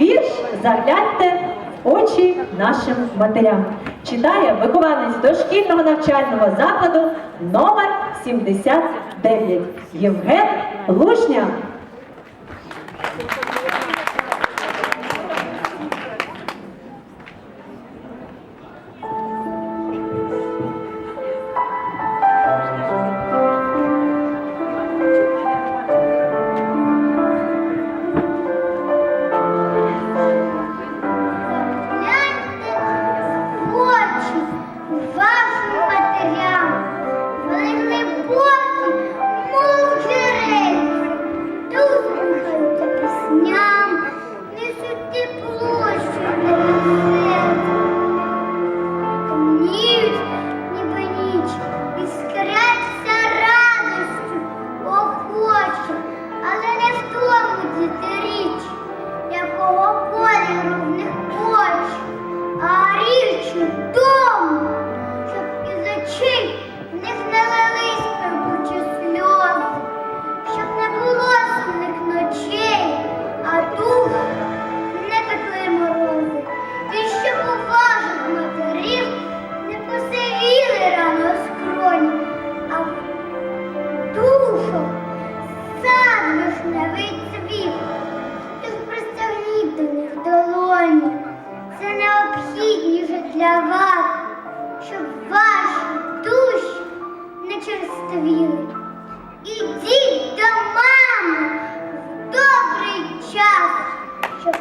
вірш Загляньте очі нашим матерям. Читає вихованець дошкільного навчального закладу номер 79 Євген Лушня. Душах сад цвіт. Тож простягніть до них долоні. Це необхідніше для вас, щоб ваші душі не черствіли. Ідіть до мами в добрий час, щоб